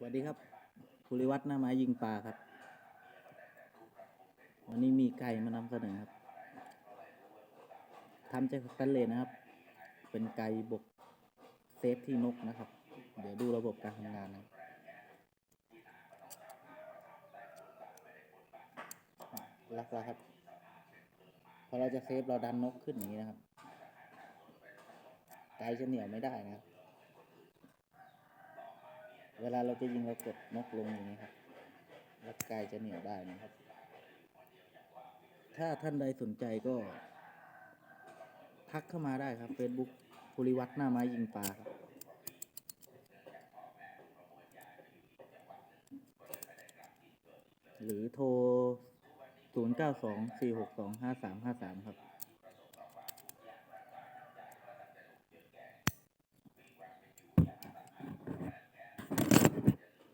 สวัสดีครับภูริวัฒน์หน้าไม้ยิงปลาครับ วันนี้มีไก่มานำเสนอครับทำจากสแตนเลสนะครับ เป็นไก่บกเซฟที่นกนะครับ เดี๋ยวดูระบบการทำงานนะรักแล้วครับ พอเราจะเซฟเราดันนกขึ้นอย่างนี้นะครับ ไก่จะเหนียวไม่ได้นะครับ เวลาเราจะยิงเรากดนกลงอย่างนี้ครับแล้วไกลจะเหนียวได้นะครับ ถ้าท่านใดสนใจก็ ทักเข้ามาได้ครับ Facebook ภูริวัฒน์หน้าไม้ยิงปลาครับหรือโทร 0 9 2 4 6 2 5 3 5 3 ครับ